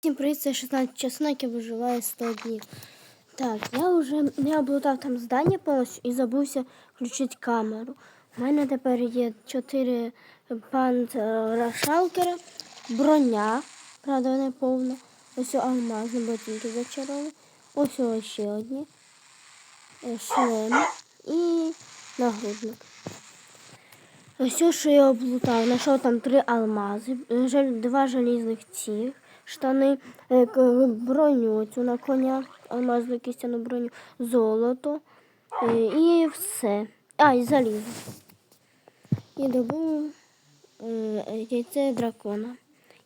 Всім привіт, це 16 часник, я виживаю 100 днів. Так, я вже не облутав там здання повністю і забувся включити камеру. У мене тепер є 4 пантера шалкера, броня, правда, не повна. Ось алмазні ботинки зачаровані. Ось ось ще одні. Е, Шлем і нагрудник. Ось що я облутав. Знайшов там три алмази, два желізних цих, штани, е, броню цю на коня, алмазну кістяну броню, золото е, і все. А, і залізо. І добув е, яйце дракона.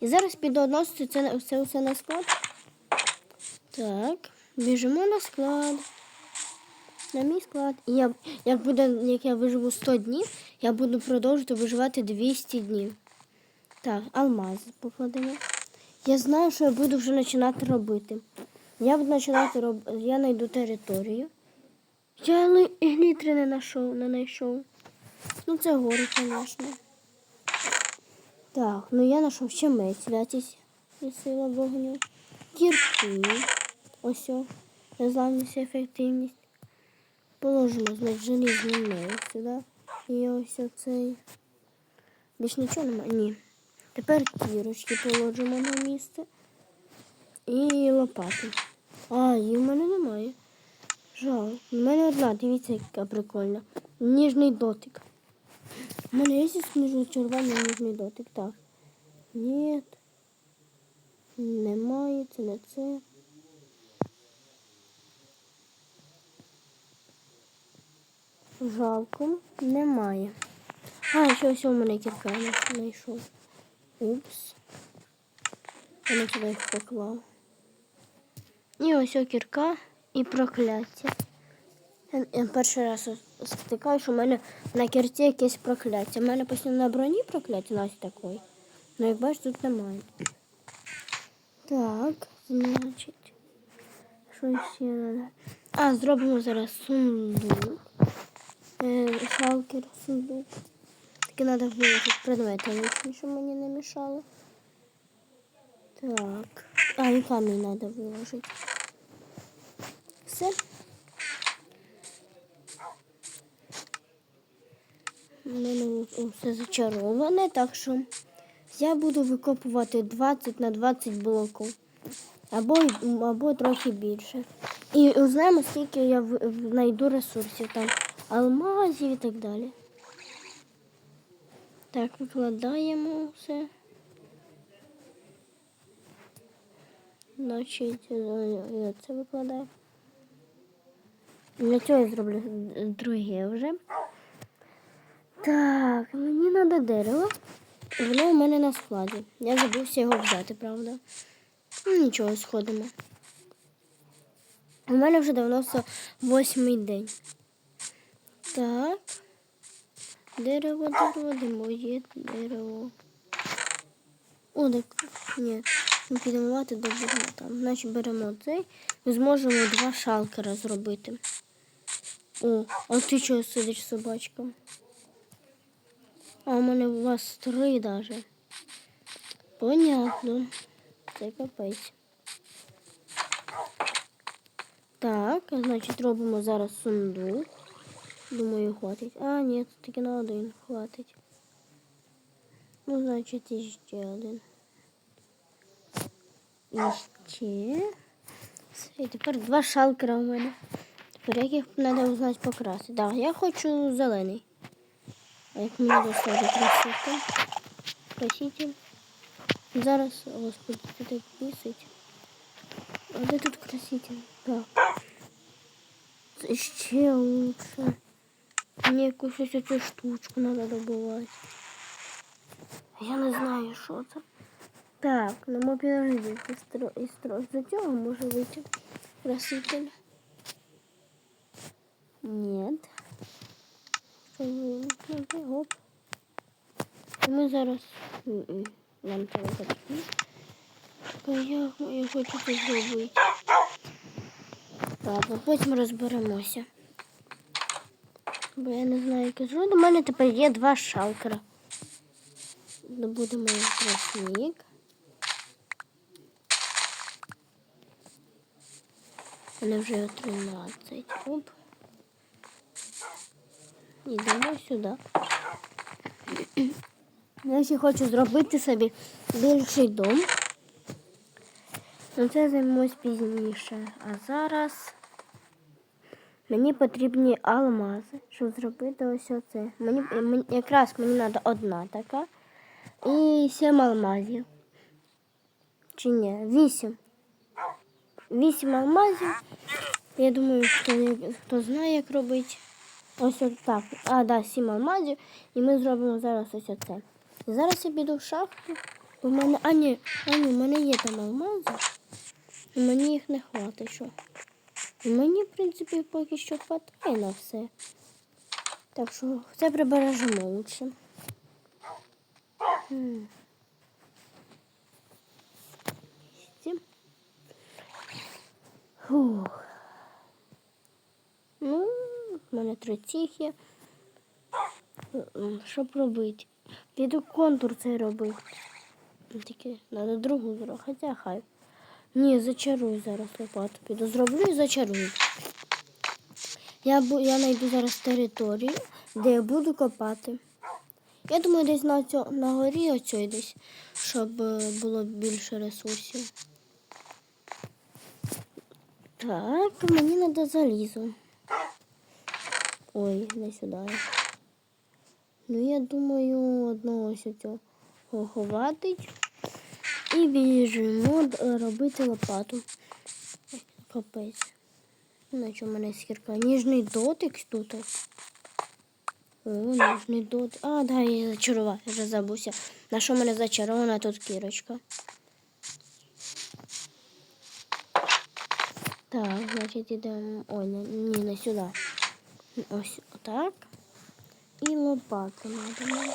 І зараз піду односити це, це все на склад. Так, біжимо на склад. На мій склад. І я, як, буде, як я виживу 100 днів, я буду продовжувати виживати 200 днів. Так, алмази покладемо. Я знаю, що я буду вже починати робити. Я буду починати робити. Я знайду територію. Я глітри не знайшов, не знайшов. Ну, це гори, звісно. Так, ну я знайшов ще меч, святість і сила вогню. Кірки. Ось. і ефективність. Положимо, значить, желізний меч сюди. І ось оцей. Більш нічого немає? Ні. Тепер кірочки положимо на місце. І лопати. А, її в мене немає. Жаль. У мене одна, дивіться, яка прикольна. Ніжний дотик. У мене є сніжно червоний ніжний дотик, так. Ні. Немає, це не це. Жалко, немає. А, ще ось у мене кірка я знайшов. Упс. Не туди їх поклав. І ось о кірка і прокляття. Я, перший раз стикаю, що в мене на кірці якесь прокляття. У мене постійно на броні прокляття, на такої. Ну, як бачиш, тут немає. Так, значить. Що ще треба? А, зробимо зараз сундук. Е, шалкер, сундук. Таки треба предмети, лишні, щоб мені не мішало. Так. А, і камінь треба виложити. Все. У мене все зачароване, так що я буду викопувати 20 на 20 блоків. Або, або трохи більше. І узнаємо, скільки я знайду ресурсів там, алмазів і так далі. Так, викладаємо все. Значить, е, я це викладаю. Для цього я зроблю друге вже. Так, мені треба дерево. Воно у мене на складі. Я забувся його взяти, правда. Ну, нічого, сходимо. У мене вже давно восьмий день. Так. Дерево, дерево, де моє дерево. О, так, ні. Ми підемо мати, будемо там. Значить беремо цей. Ми зможемо два шалкера зробити. О, а ти чого сидиш собачка? А у мене у вас три даже. Понятно. Це капець. Так, значить робимо зараз сундук. Думаю, хватить. А, ні, тільки на один хватить. Ну, значить, іще один. І ще. Все, і тепер два шалкера у мене. Тепер як їх треба узнати покрасити. Так, я хочу зелений. А як мені достати красити? Краситель. Зараз, господи, це так писать. А де тут краситель? Так. Це лучше. Мені якусь ось цю штучку треба добувати. Я не знаю, що це. Так, ну ми підожди. Із стро- із стро- З цього може вийти краситель. Нет. Що вимкнути? Гоп. І Ми зараз М-м. нам треба такі. Я, я хочу це зробити. Ладно, потім розберемося. Бо я не знаю, яке зроду. У мене тепер є два шалкера. Добудемо сніг. Мене вже 13. Оп. Йдемо сюди. Я ще хочу зробити собі більший дом. Ну це займусь пізніше. А зараз мені потрібні алмази, щоб зробити ось оце. Мені, мені якраз мені треба одна така. І сім алмазів. Чи ні? Вісім. Вісім алмазів. Я думаю, хто, хто знає, як робити. Ось так. А, да, сім алмазів. І ми зробимо зараз ось оце. І зараз я піду в шахту. У мене. А ні, а ні, в мене є там алмази. І мені їх не хватить, що. Мені, в принципі, поки що хватає на все. Так що це прибережемо лучше. Фух. Ну, в мене три ціх є. М, Що б робити? Піду контур цей робити. Тільки треба другу зробити, хоча хай. Ні, зачарую зараз лопату. Піду зроблю і зачарую. Я, я знайду зараз територію, де я буду копати. Я думаю, десь на, цьо, на горі оцій десь, щоб е, було більше ресурсів. Так, мені треба залізо. Ой, не сюди. Ну, я думаю, одного ось цього хватить. І біжимо робити лопату. Капець. На чому мене скірка? Ніжний дотик тут. О, ніжний дотик. А, да, я зачарувала, я вже забувся. На що мене зачарована тут кірочка. Так, значить ідемо. Ой, ні, не сюди. Ось отак. І лопату надо. мені.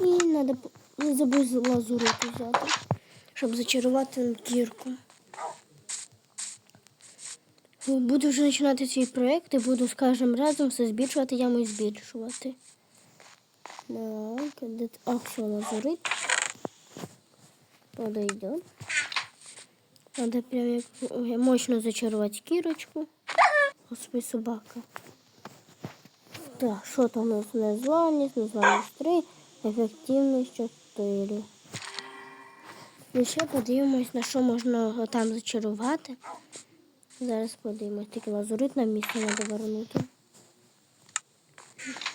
І треба не забудь лазурити взяти, щоб зачарувати кірку. Буду вже починати свій проєкт і буду з кожним разом все збільшувати, яму і збільшувати. Так, де... А, все, лазурит. Подойдет. Надо прям як мощно зачарувати кірочку. Господи, собака. Так, що там у нас незламність, незламність 3, ефективність 4. І ще подивимось, на що можна там зачарувати. Зараз подивимось, тільки лазурит на місце треба вернути.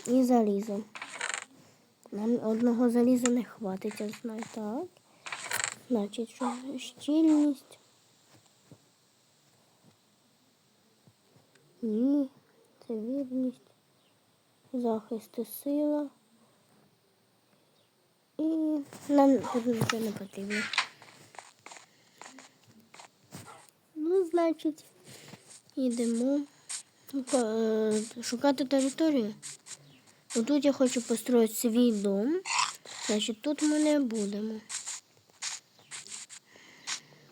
І залізо. Нам одного заліза не хватить, я знаю. Так. Значить, що щільність. Ні, це вірність, захист і сила. І нам нічого не потрібно. Ну, значить, йдемо е, шукати територію. Отут я хочу построїти свій дом. Значить, тут ми не будемо.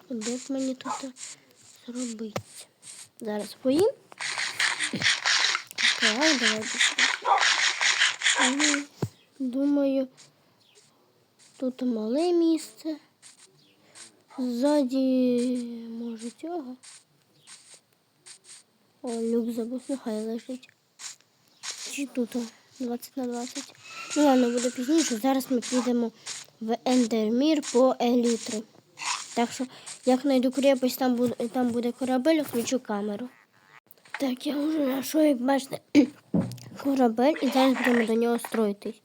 Де б мені тут зробити? Зараз поїм. Так, давай быстрее. Думаю, тут мале місце. Ззаді, може, цього. О, люк забув, нехай лежить. Чи тут 20 на 20. Ну ладно, буде пізніше. Зараз ми підемо в Ендермір по елітру. Так що, як знайду крепость, там буде, там буде корабель, включу камеру. Так, я вже знайшов, як бачите, корабель і зараз будемо до нього строїтись.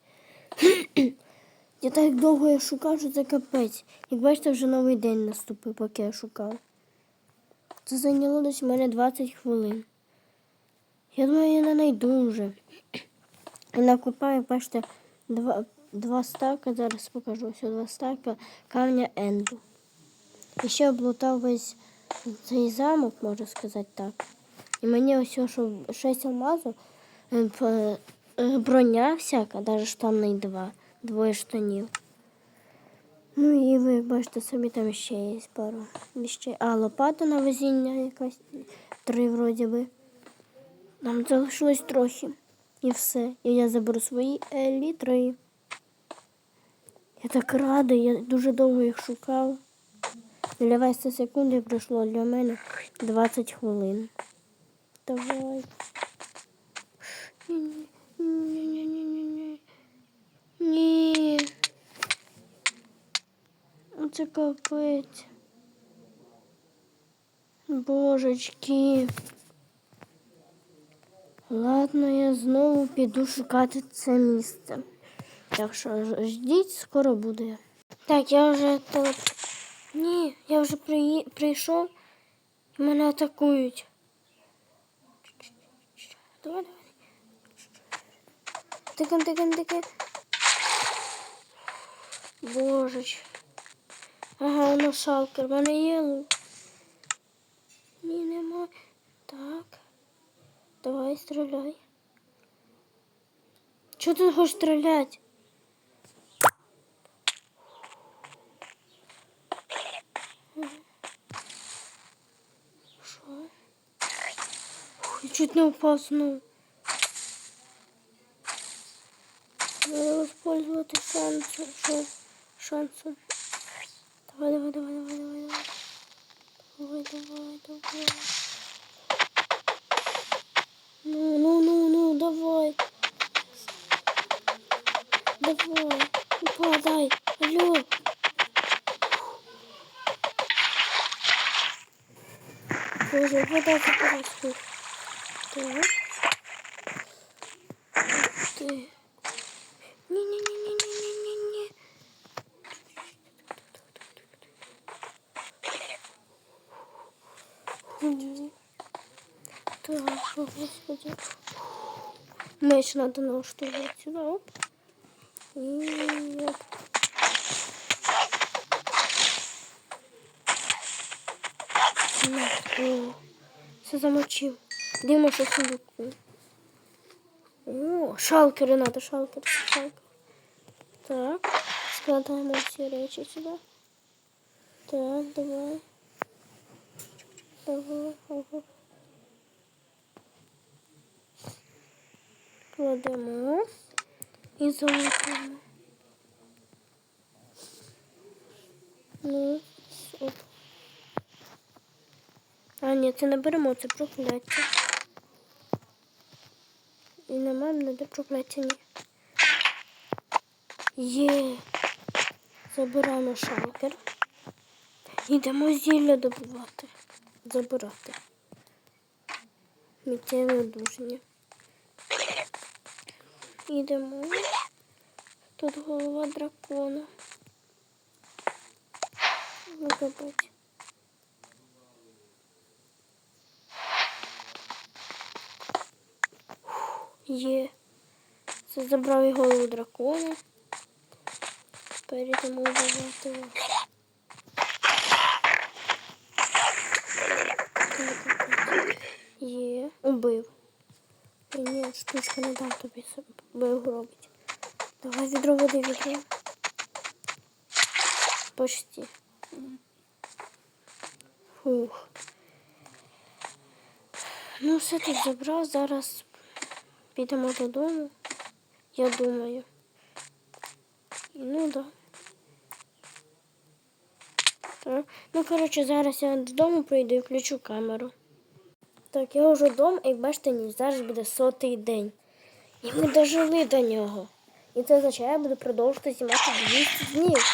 Я так довго я шукав, що це капець. Як бачите, вже новий день наступив, поки я шукав. Це зайняло десь у мене 20 хвилин. Я думаю, я не знайду вже. І накопаю, бачите, два, два стака, зараз покажу, ось два стака камня Енду. І ще облутав весь цей замок, можна сказати так. І мені ось що 6 алмазів, е, е, броня всяка, навіть штани два, двоє штанів. Ну і ви бачите, собі там ще є пару вещей. А лопата на везіння якась, три вроді би. Нам залишилось трохи. І все. І я заберу свої елітри. Я так рада, я дуже довго їх шукав. Для вас це секунди пройшло для мене 20 хвилин. Давай. Ні-ні-ні-ні-ні. Ні. Це капець. Божечки. Ладно, я знову піду шукати це місце. Так що ждіть, скоро буде. Так, я вже тут. Ні, я вже приї... прийшов мене атакують. Давай, давай. Тикан, тикан, тикан. Божеч. Ага, воно шалкер, в мене є лук. Ні, нема. Так. Давай, стріляй. Чого ти хочеш стріляти? Що? Я чуть не упав знову. Надо воспользоваться шансом. Шо? Шансом. Давай, давай, давай, давай, давай, давай. Давай, давай. Ну, ну, ну, ну, давай. Давай. Ну, падай. Алло. Боже, вода запорожку. Так. Ты. О, господи. Меч надо налаштовывать сюда. Оп. И оп. На, О, все замочив. Димо, що сундуку. О, шалкери надо, шалкер, шалкер. Так, складаємо всі речі сюди. Так, давай. Давай, ага. Кладемо і залишимо. Ну, оп. А, ні, це не беремо, це прокляття. І немає мене де прокляття ні. Є. Забираємо шалкер. Йдемо зілля добувати. Забирати. Миттєве одужання. Йдемо. Тут голова дракона. Викопати. Є. Це забрав і голову дракона. Перейдемо вбивати. його. Є. Убив. І ні, штучка не дам тобі себе робить. Давай відро води відро. Почти. Фух. Ну, все тут забрав. Зараз підемо додому. Я думаю. Ну да. Так. Ну, коротше, зараз я додому прийду і включу камеру. Так, я вже вдома, як бачите, ні, зараз буде сотий день. І ми дожили до нього. І це означає, я буду продовжувати знімати 200 днів.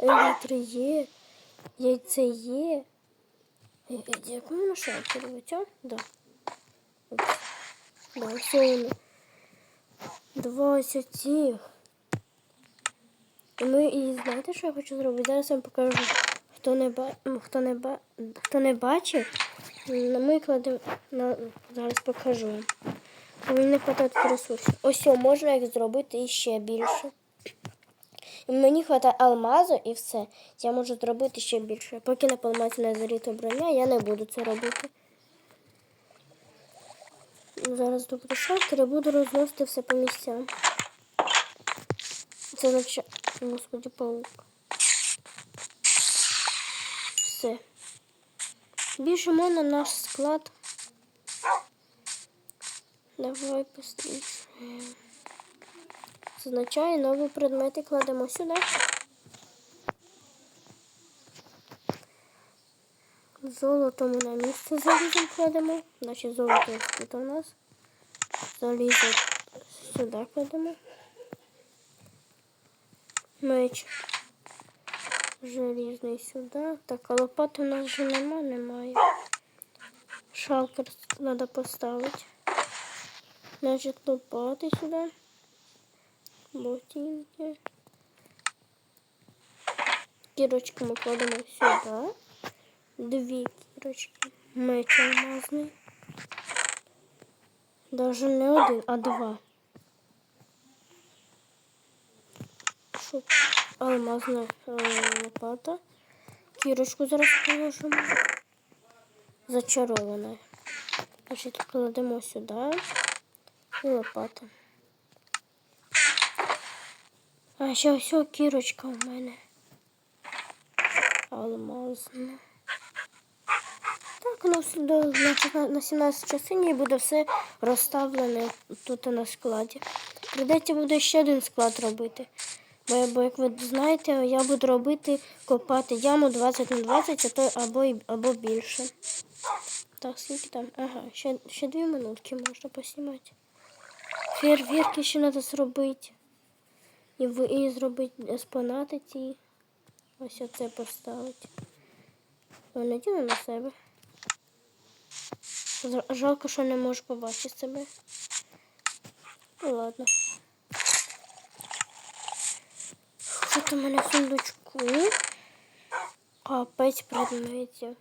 Елітри є, яйце є. Е, е, Як воно шалкер? Оця? Да. Да, все воно. 20 цих. І ми і знаєте, що я хочу зробити? Зараз я вам покажу. Хто не ба... хто не ба... хто не бачив, ми кладемо на зараз покажу. Мені не вистачає ресурсів. Ось можна їх зробити іще більше. Мені вистачає алмазу і все. Я можу зробити ще більше. Поки не поламається на заріте броня, я не буду це робити. Зараз добуду шахтер і буду розносити все по місцям. Це означає, господи, паук все. Біжимо на наш склад. Давай постріше. Зазначає нові предмети кладемо сюди. Золото ми на місце залізом кладемо. Значить золото тут у нас. Залізо сюди кладемо. Меч. желізний сюди. Так, а лопати у нас вже нема, немає. Шалкер треба поставити. Значить, лопати сюди. Ботинки. Кірочки ми кладемо сюди. Дві кірочки. Меч алмазний. Даже не один, а два. Щоб Алмазна е, лопата. Кірочку зараз положимо. Зачарована. Значить, кладемо сюди і лопата. А ще ось кірочка у мене. Алмазна. Так, ну на 17 часині буде все розставлене тут на складі. Придеться буде ще один склад робити. Бо, як ви знаєте, я буду робити копати яму 20 на 20, а то або, або більше. Так, скільки там? Ага, ще, ще дві минутки можна поснімати. Фейерверки ще треба зробити. І, ви- і зробити еспонати ці. Ось оце поставити. Надіну на себе. Жалко, що не можу побачити себе. Ну ладно. Що там у мене сундучку? Капець предметів.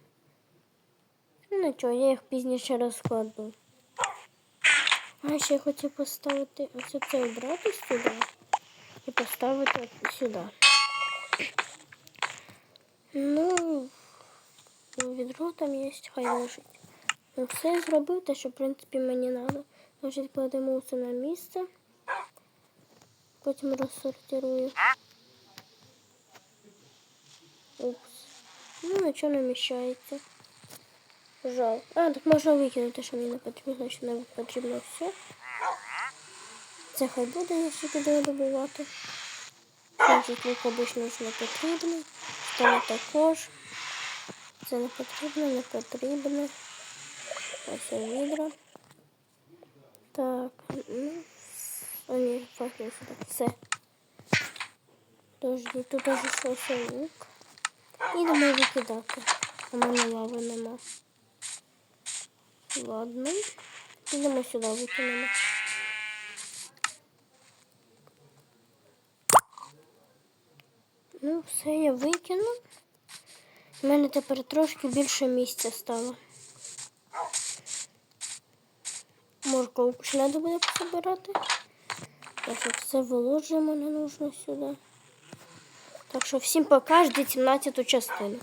Ну нічого, я їх пізніше розкладу. А ще я хотів поставити ось це обрати сюди і поставити сюди. Ну, відро там є, хай лежить. Ну, все зробив, те, що, в принципі, мені треба. Значить, кладемо все на місце. Потім розсортирую. Упс. Ну, нічого не вміщається. Жаль. А, так можна викинути, що мені не потрібно, значить не потрібно все. Це хай буде, якщо туди добувати. Значить, лук обично ж не потрібно. Це також. Це не потрібно, не потрібно. Ось відра. Так, ну, о, ні, сюди. Все. Подожди, тут даже щось лук. Ідемо викидати. У мене лави нема. Ладно. Ідемо сюди викинемо. Ну, все я викину. У мене тепер трошки більше місця стало. Морковку ще треба буде пособирати. Значить, все виложимо, не нужно сюди. Так що всім пока, ждіть 17 частину.